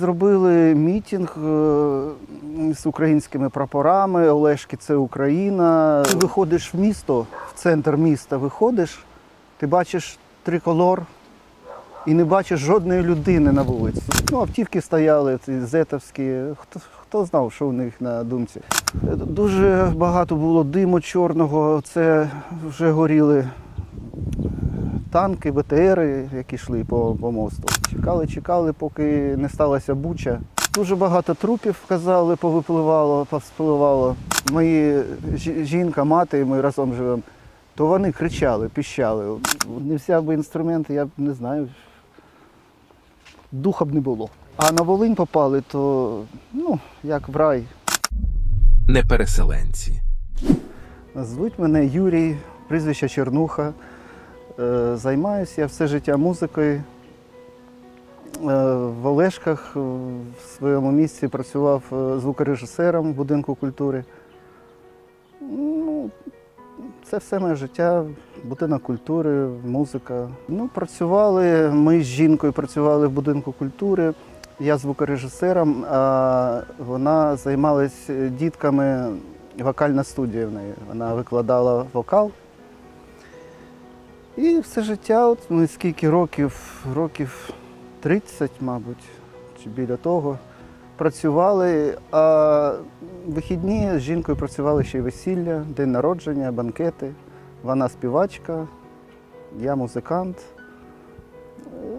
Зробили мітинг е, з українськими прапорами. Олешки це Україна. Ти виходиш в місто, в центр міста виходиш, ти бачиш триколор і не бачиш жодної людини на вулиці. Ну, автівки стояли, ці зетовські. Хто, хто знав, що у них на думці? Дуже багато було диму чорного. Це вже горіли танки, БТРи, які йшли по, по мосту. Чекали, чекали, поки не сталася буча. Дуже багато трупів, казали, повипливало, повспливало. Мої жінка, мати, ми разом живемо, то вони кричали, піщали. Не взяв би інструменти, я б не знаю. Духа б не було. А на Волинь попали, то ну, як в рай. не переселенці. Звуть мене Юрій, прізвище Чернуха. Е, Займаюся я все життя музикою. Е, В Олешках е, в своєму місці працював звукорежисером в будинку культури. Ну, це все моє життя, будинок культури, музика. Ну, працювали, ми з жінкою працювали в будинку культури. Я звукорежисером, а вона займалась дітками, вокальна студія в неї. Вона викладала вокал. І все життя, от ми скільки років, років 30, мабуть, чи біля того, працювали, а вихідні з жінкою працювали ще й весілля, день народження, банкети. Вона співачка, я музикант. Е,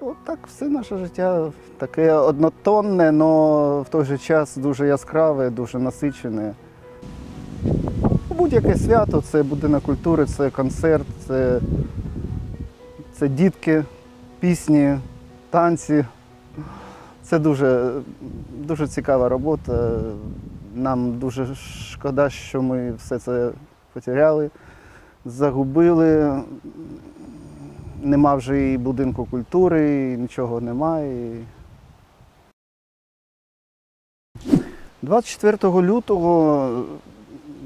От так все наше життя таке однотонне, але в той же час дуже яскраве, дуже насичене. Будь-яке свято це будинок культури, це концерт, це, це дітки, пісні, танці. Це дуже, дуже цікава робота. Нам дуже шкода, що ми все це потеряли, загубили. Нема вже і будинку культури, і нічого немає. 24 лютого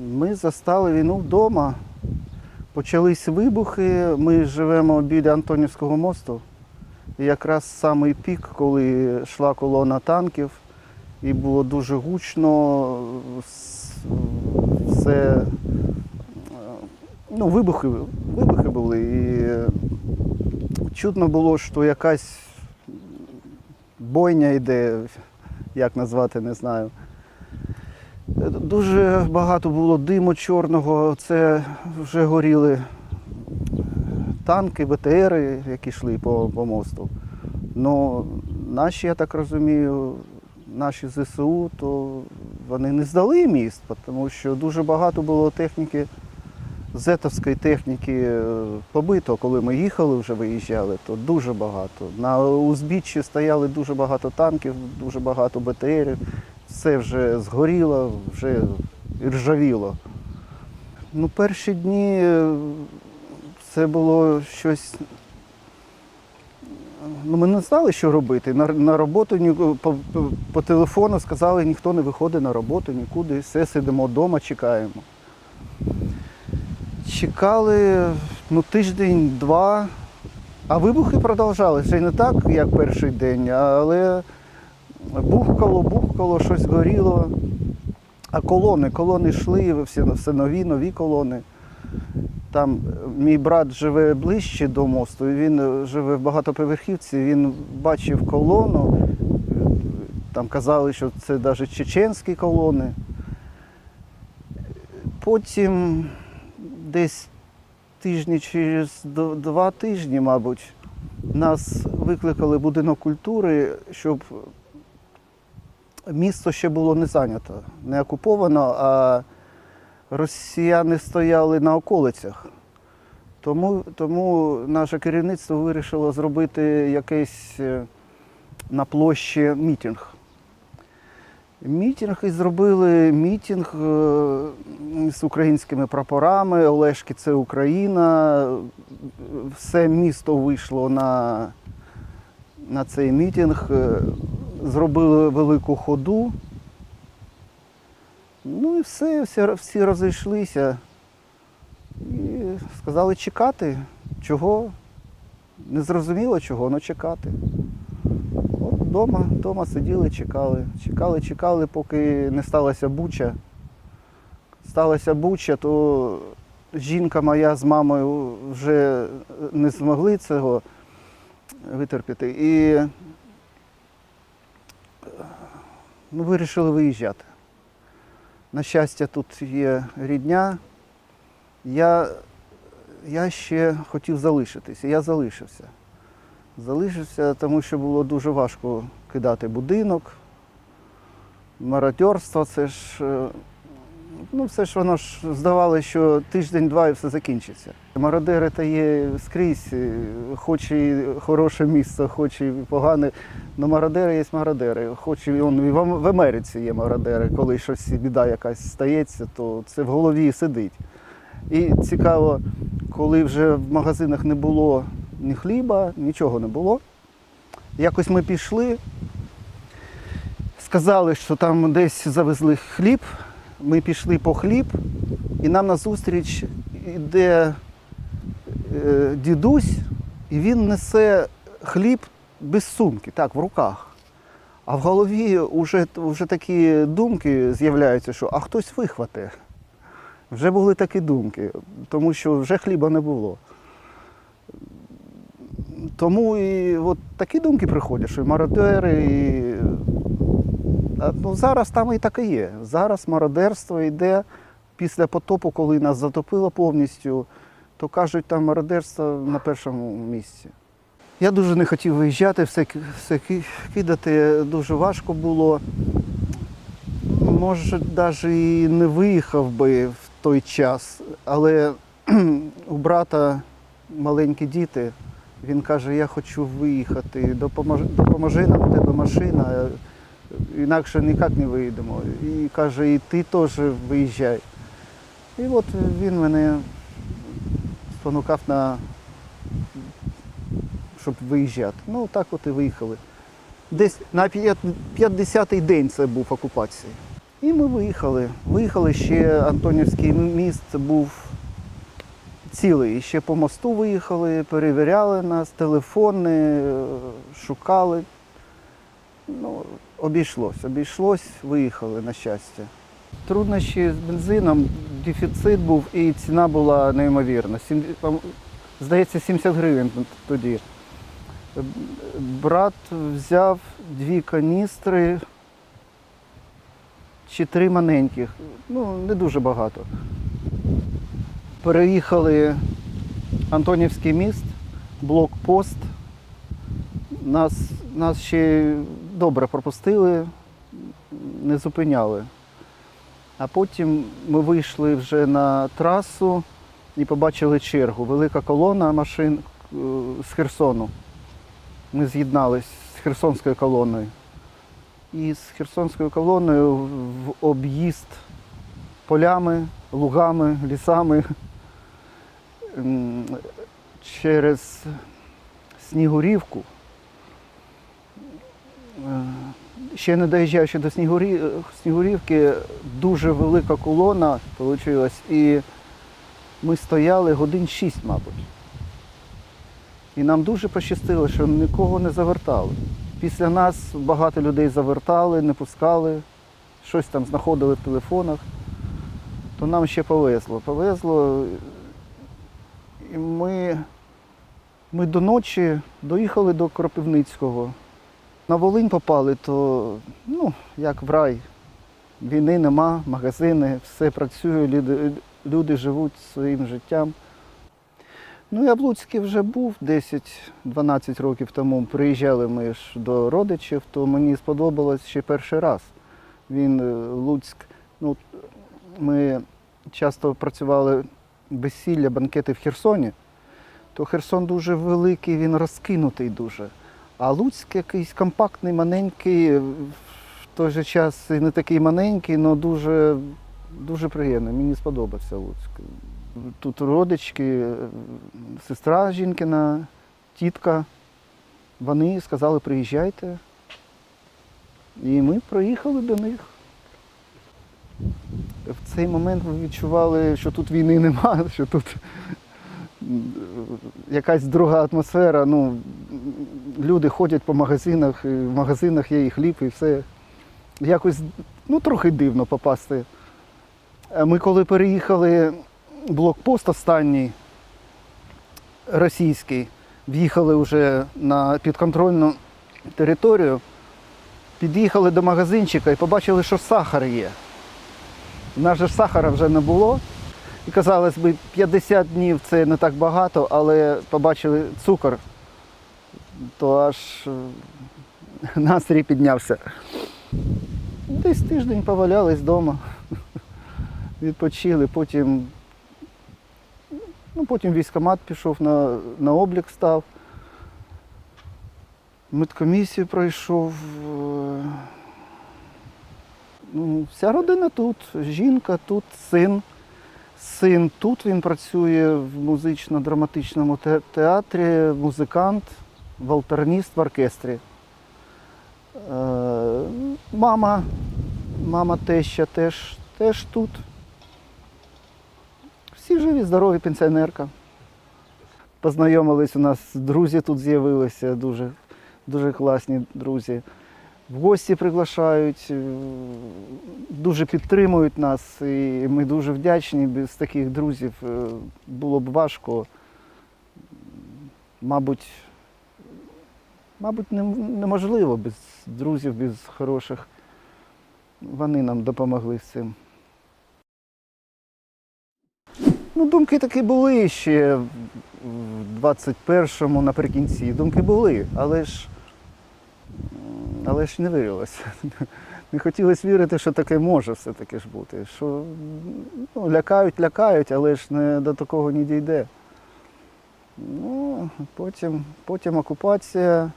ми застали війну вдома. Почались вибухи. Ми живемо біля Антонівського мосту. І якраз самий пік, коли йшла колона танків, і було дуже гучно, все. Ну, вибухи, вибухи були. І чутно було, що якась бойня йде, як назвати, не знаю. Дуже багато було диму чорного. Це вже горіли танки, БТРи, які йшли по, по мосту. Ну, наші, я так розумію, наші ЗСУ, то вони не здали міст, тому що дуже багато було техніки, зетовської техніки е, побито. Коли ми їхали, вже виїжджали, то дуже багато. На узбіччі стояли дуже багато танків, дуже багато БТРів. Все вже згоріло, вже ржавіло. Ну, перші дні е, це було щось. Ну, ми не знали, що робити. На, на роботу ні, по, по, телефону сказали, ніхто не виходить на роботу нікуди. Все сидимо вдома, чекаємо. Чекали ну, тиждень-два, а вибухи продовжалися. Ще не так, як перший день, але бухкало, бухкало, щось горіло. А колони, колони йшли, всі, все нові, нові колони. Там е, мій брат живе ближче до мосту, він е, живе в багатоповерхівці, він бачив колону. Там казали, що це навіть чеченські колони. Потім десь тижні через два тижні, мабуть, нас викликали в будинок культури, щоб місто ще було не зайнято, не окуповано, а росіяни стояли на околицях. Тому, тому наше керівництво вирішило зробити якийсь е, на площі мітинг. Мітинг і зробили мітинг е, з українськими прапорами. Олешки це Україна. Все місто вийшло на, на цей мітинг. Зробили велику ходу. Ну і все, всі, всі розійшлися. І сказали чекати. Чого? Не зрозуміло чого, але чекати. От Дома, дома сиділи, чекали. Чекали, чекали, поки не сталася буча. Сталася буча, то жінка моя з мамою вже не змогли цього витерпіти. І ну, вирішили виїжджати. На щастя, тут є рідня. Я, я ще хотів залишитися. Я залишився. Залишився, тому що було дуже важко кидати будинок. Мародерство, це ж. Ну, все ж воно ж здавалося, що тиждень-два і все закінчиться. Мародери та є скрізь, е, хоч і хороше місце, хоч і погане. Ну, мародери є мародери. Хоч і он, і в Америці є мародери, коли щось біда якась стається, то це в голові сидить. І цікаво, коли вже в магазинах не було ні хліба, нічого не було. Якось ми пішли, сказали, що там десь завезли хліб. Ми пішли по хліб, і нам назустріч йде е, дідусь, і він несе хліб без сумки, так, в руках. А в голові вже, вже такі думки з'являються, що а хтось вихвате. Вже були такі думки, тому що вже хліба не було. Тому і от такі думки приходять, що і мародери, і Ну, зараз там і таке є. Зараз мародерство йде після потопу, коли нас затопило повністю, то кажуть, там мародерство на першому місці. Я дуже не хотів виїжджати, все, все кидати дуже важко було. Може, навіть і не виїхав би в той час, але у брата маленькі діти. Він каже, я хочу виїхати, допоможи, допоможи нам, у тебе машина інакше ніяк не виїдемо. І каже, і ти теж виїжджай. І от він мене спонукав на щоб виїжджати. Ну так от і виїхали. Десь на 50-й день це був окупації. І ми виїхали. Виїхали ще Антонівський міст був цілий. Ще по мосту виїхали, перевіряли нас, телефони, шукали. Ну, обійшлось, обійшлось, виїхали на щастя. Труднощі з бензином, дефіцит був і ціна була неймовірна. Здається, 70 гривень тоді. Брат взяв дві каністри чи три маленьких, ну не дуже багато. Переїхали Антонівський міст, блокпост. Нас, нас ще добре пропустили, не зупиняли. А потім ми вийшли вже на трасу і побачили чергу. Велика колона машин е, з Херсону. Ми з'єднались з Херсонською колоною. І з Херсонською колоною в об'їзд полями, лугами, лісами через Снігурівку. Ще не доїжджаючи до Снігурі... Снігурівки, дуже велика колона вийшла, і ми стояли годин шість, мабуть. І нам дуже пощастило, що нікого не завертали. Після нас багато людей завертали, не пускали, щось там знаходили в телефонах. То нам ще повезло. Повезло. І ми, ми до ночі доїхали до Кропивницького. На Волинь попали, то ну, як в рай. Війни нема, магазини, все працює, люди, люди живуть своїм життям. Ну, я в Луцькі вже був 10-12 років тому. Приїжджали ми ж до родичів, то мені сподобалось ще перший раз. Він е, Луцьк. Ну, ми часто працювали весілля, банкети в Херсоні, то Херсон дуже великий, він розкинутий дуже. А Луцьк якийсь компактний, маленький, в той же час і не такий маленький, але дуже, дуже приємний. Мені сподобався Луцьк. Тут родички, е, сестра жінкина, тітка. Вони сказали, приїжджайте. І ми приїхали до них. В цей момент ми відчували, що тут війни немає, що тут якась друга атмосфера. Ну, люди ходять по магазинах, і в магазинах є і хліб, і все. Якось ну, трохи дивно попасти. Ми коли переїхали, блокпост останній російський, в'їхали вже на підконтрольну територію, під'їхали до магазинчика і побачили, що сахар є. У нас же сахара вже не було. І казалось би, 50 днів це не так багато, але побачили цукор, то аж е, настрій піднявся. Десь тиждень повалялись вдома, відпочили, потім, ну, потім військкомат пішов на, на облік став. Медкомісію пройшов. е, Ну, вся родина тут, жінка тут, син. Син тут він працює в музично-драматичному театрі, музикант, валтерніст в оркестрі. Е, Мама, мама теща теж, теж тут. Всі живі, здорові, пенсіонерка. Познайомились у нас, друзі тут з'явилися, дуже, дуже класні друзі. В гості приглашають, е, дуже підтримують нас, і ми дуже вдячні. Без таких друзів е, було б важко. Мабуть, мабуть, неможливо без друзів, без хороших. Вони нам допомогли з цим. Ну, думки такі були ще в в 21-му наприкінці. Думки були, але ж, але ж не вірилося. Не хотілося вірити, що таке може все-таки ж бути. Що ну, лякають, лякають, але ж не до такого не дійде. Ну, потім, потім окупація.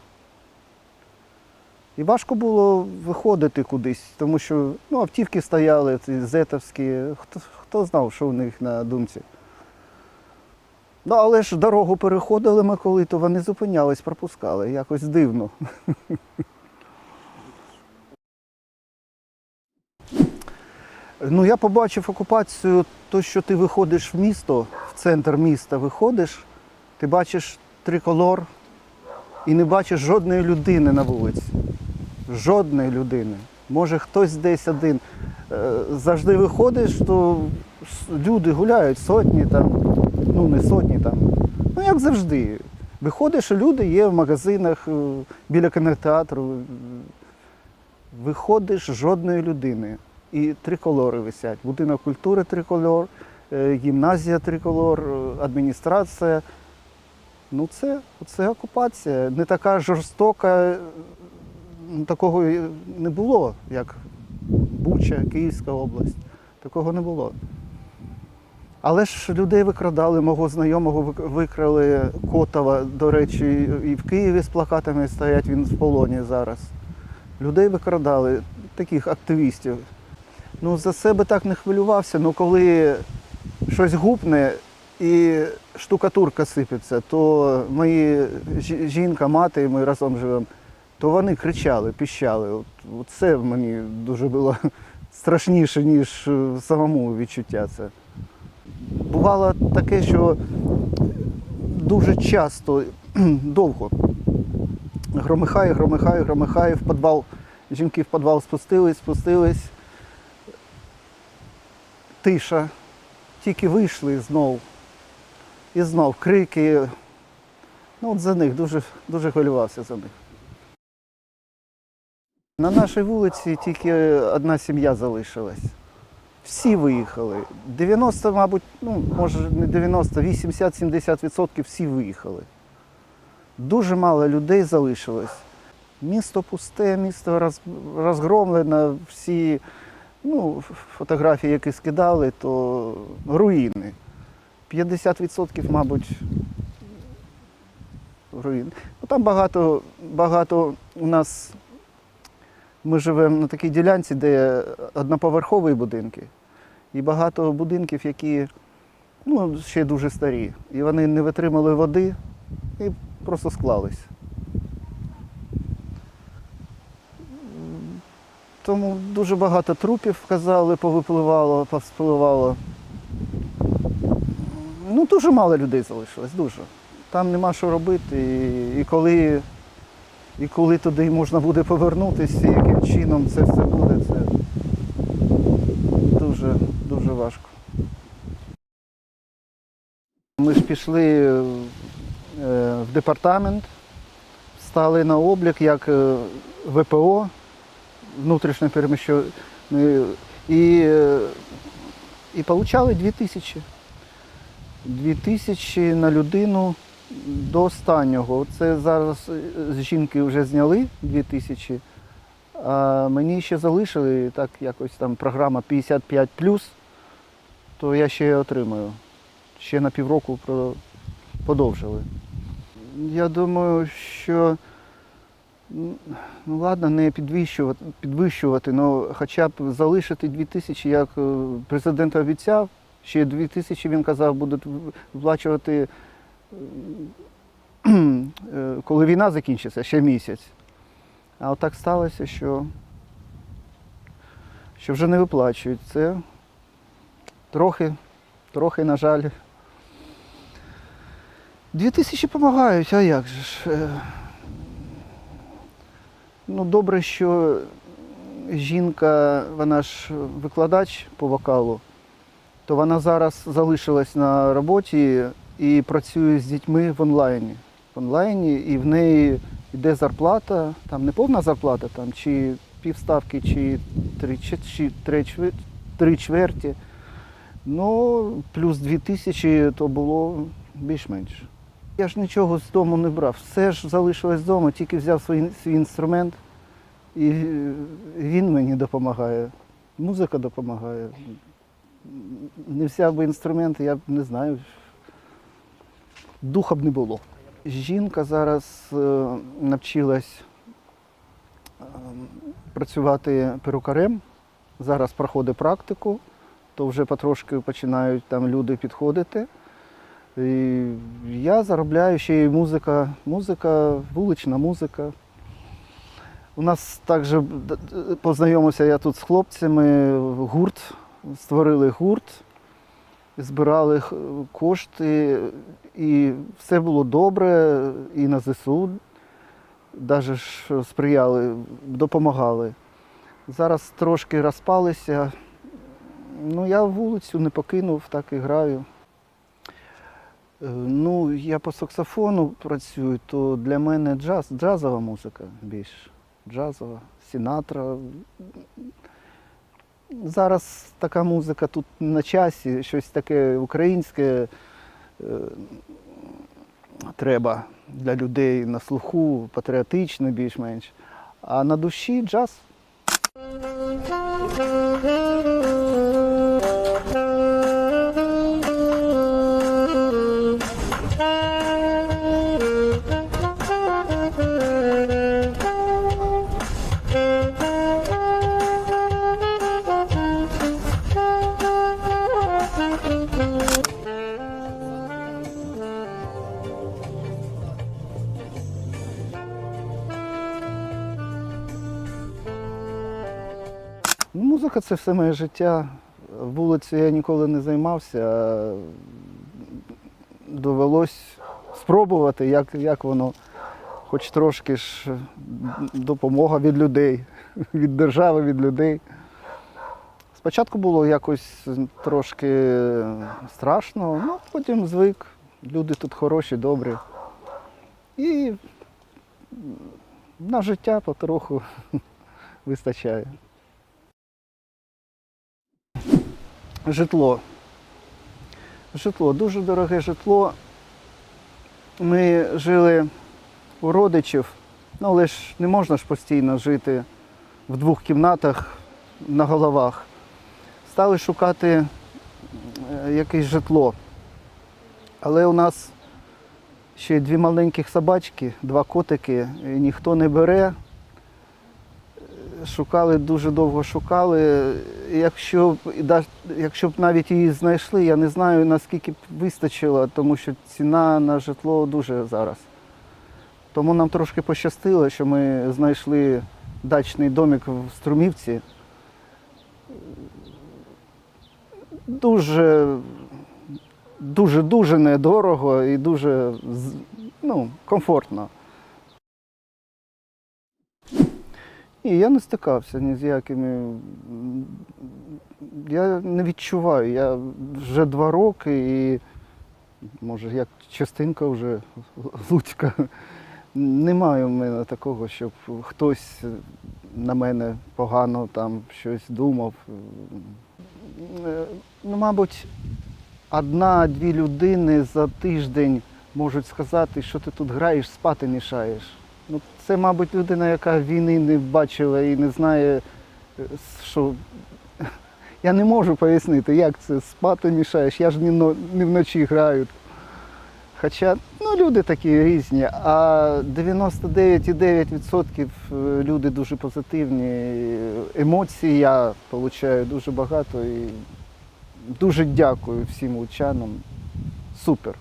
І важко було виходити кудись, тому що ну, автівки стояли, ці зетовські. Хто, хто знав, що в них на думці. Ну, але ж дорогу переходили ми коли, то вони зупинялись, пропускали. Якось дивно. Ну, я побачив окупацію, то, що ти виходиш в місто, в центр міста виходиш, ти бачиш триколор і не бачиш жодної людини на вулиці. Жодної людини. Може хтось десь один. Е, Завжди виходиш, то люди гуляють, сотні там, ну не сотні там. Ну як завжди. Виходиш, люди є в магазинах, е, біля кінотеатру. Виходиш жодної людини. І триколори висять. Будинок культури триколор, е, гімназія триколор, адміністрація. Ну це, це окупація. Не така жорстока, ну, такого не було, як Буча, Київська область. Такого не було. Але ж людей викрадали, мого знайомого викрали Котова, до речі, і в Києві з плакатами стоять, він в полоні зараз. Людей викрадали, таких активістів. Ну, за себе так не хвилювався, але коли щось гупне і штукатурка сипеться, то мої жінка, мати, ми разом живемо, то вони кричали, піщали. От, це мені дуже було страшніше, ніж е, самому відчуття це. Бувало таке, що дуже часто, довго громихає, громихає, громихає в підвал. Жінки в підвал спустились, спустились. Тиша. Тільки вийшли знов. І знов крики. Ну, от за них дуже, дуже хвилювався за них. На нашій вулиці тільки одна сім'я залишилась. Всі виїхали. 90, мабуть, ну, може не 90, 80-70% всі виїхали. Дуже мало людей залишилось. Місто пусте, місто роз, розгромлене, всі ну, фотографії, які скидали, то руїни. 50%, мабуть, руїн. Ну, там багато, багато у нас. Ми живемо на такій ділянці, де одноповерхові будинки. І багато будинків, які ну, ще дуже старі. І вони не витримали води і просто склались. Тому дуже багато трупів, казали, повипливало, повспливало. Ну, дуже мало людей залишилось, дуже. Там нема що робити. І, і коли І коли туди можна буде повернутися, яким чином це все буде, це дуже, дуже важко. Ми ж пішли е, в департамент, стали на облік як е, ВПО, внутрішньо переміщення, і, е, і получали 2 тисячі. 2 тисячі на людину до останнього. Це зараз е, жінки вже зняли 2 тисячі, а мені ще залишили так якось там програма 55 то я ще отримаю. Ще на півроку подовжили. Я думаю, що ну ладно, не підвищувати, підвищувати, але хоча б залишити 2 тисячі, як е, президент обіцяв. Ще 2 тисячі він казав, будуть виплачувати, е, коли війна закінчиться, ще місяць. А от так сталося, що, що вже не виплачують. Це трохи, трохи, на жаль. Дві тисячі допомагають, а як же ж? Е, Ну, добре, що жінка, вона ж викладач по вокалу, то вона зараз залишилась на роботі і працює з дітьми в онлайні. В онлайні, і в неї йде зарплата, там не повна зарплата, там, чи півставки, чи три, чи, три, три чверті. Ну, плюс дві тисячі то було більш-менш. Я ж нічого з дому не брав. Все ж залишилось вдома, тільки взяв свій, свій інструмент, і він мені допомагає. Музика допомагає. Не взяв би інструмент, я б не знаю. Духа б не було. Жінка зараз е, навчилась е, працювати перукарем. Зараз проходить практику, то вже потрошки починають там люди підходити. І я заробляю ще й музика, музика, вулична музика. У нас також д- познайомився я тут з хлопцями, гурт, створили гурт, збирали кошти, і все було добре, і на ЗСУ навіть сприяли, допомагали. Зараз трошки розпалися. Ну, я вулицю не покинув, так і граю. Е, Ну, я по саксофону працюю, то для мене джаз, джазова музика більш. Джазова, Сінатра. Зараз така музика тут на часі, щось таке українське е, треба для людей на слуху, патріотичне більш-менш. А на душі джаз. Музика це все моє життя. Вулицею я ніколи не займався. Довелось спробувати, як, як воно, хоч трошки ж допомога від людей, від держави, від людей. Спочатку було якось трошки страшно, ну потім звик. Люди тут хороші, добрі. І на життя потроху вистачає. Житло. Житло, дуже дороге житло. Ми жили у родичів, ну але ж не можна ж постійно жити в двох кімнатах на головах. Стали шукати е, якесь житло. Але у нас ще дві маленьких собачки, два котики, і ніхто не бере. Шукали, дуже довго шукали. Якщо б, якщо б навіть її знайшли, я не знаю, наскільки б вистачило, тому що ціна на житло дуже зараз. Тому нам трошки пощастило, що ми знайшли дачний домик в Струмівці. Дуже, дуже, дуже недорого і дуже ну, комфортно. Ні, я не стикався ні з якими. Я не відчуваю. Я вже два роки і може як частинка вже Луцька. Немає в мене такого, щоб хтось на мене погано там щось думав. Ну, мабуть, одна-дві людини за тиждень можуть сказати, що ти тут граєш, спати мішаєш. Ну, це, мабуть, людина, яка війни не бачила і не знає, е, що. Я не можу пояснити, як це спати мішаєш. Я ж не, вночі граю. Хоча ну, люди такі різні, а 99,9% люди дуже позитивні. Емоцій я отримую дуже багато і дуже дякую всім лучанам. Супер.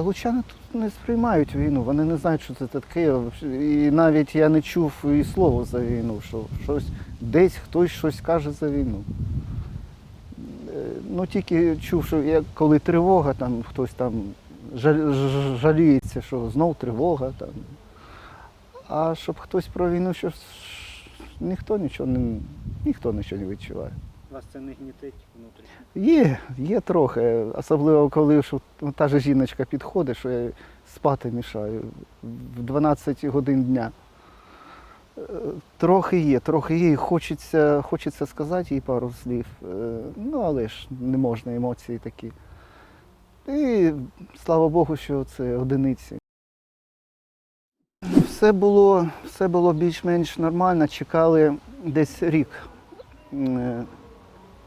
Та лучани тут не сприймають війну, вони не знають, що це таке. І навіть я не чув і слова за війну, що щось десь хтось щось каже за війну. Е, Ну тільки чув, що як коли тривога, там хтось там жаліється, що знов тривога. Там. А щоб хтось про війну щось ніхто нічого не ніхто нічого не відчуває. Вас це не гнітить внутрішньо? Є, є трохи. Особливо коли що та ж жіночка підходить, що я спати мішаю в 12 годин дня. Е, Трохи є, трохи є, і хочеться, хочеться сказати їй пару слів. Е, Ну, але ж не можна, емоції такі. І слава Богу, що це одиниці. Все було, все було більш-менш нормально. Чекали десь рік.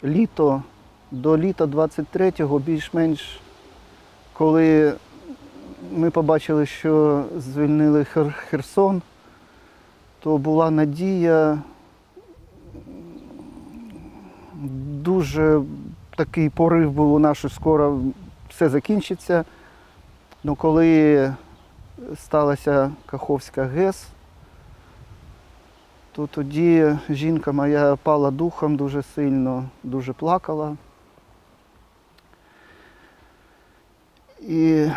Літо до літа 23-го більш-менш, коли ми побачили, що звільнили Херсон, то була надія. Дуже такий порив був у нас, що скоро все закінчиться. Ну, коли сталася Каховська ГЕС, то тоді жінка моя пала духом дуже сильно, дуже плакала. І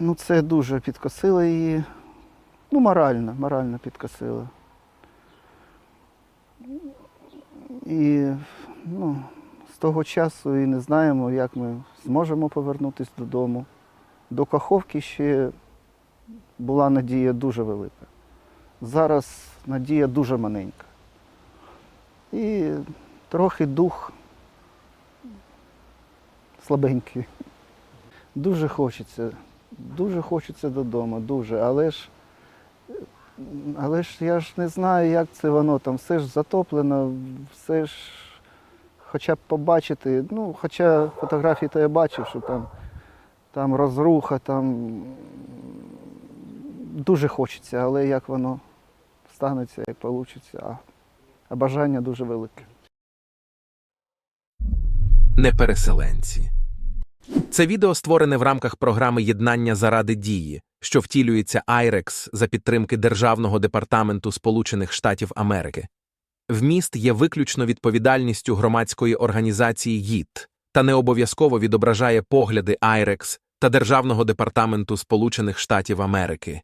ну, це дуже підкосило її. Ну, морально, морально підкосило. І ну, з того часу і не знаємо, як ми зможемо повернутися додому. До Каховки ще була надія дуже велика. Зараз надія дуже маленька. І трохи дух слабенький. Дуже хочеться, дуже хочеться додому, дуже. Але ж, але ж я ж не знаю, як це воно там. Все ж затоплено, все ж хоча б побачити. Ну, хоча фотографії то я бачив, що там, там розруха, там дуже хочеться, але як воно станеться, як вийде, а, бажання дуже велике. Непереселенці. Це відео створене в рамках програми Єднання заради дії, що втілюється IREX за підтримки Державного департаменту Сполучених Штатів Америки. Вміст є виключно відповідальністю громадської організації ЄІТ та не обов'язково відображає погляди IREX та Державного департаменту Сполучених Штатів Америки.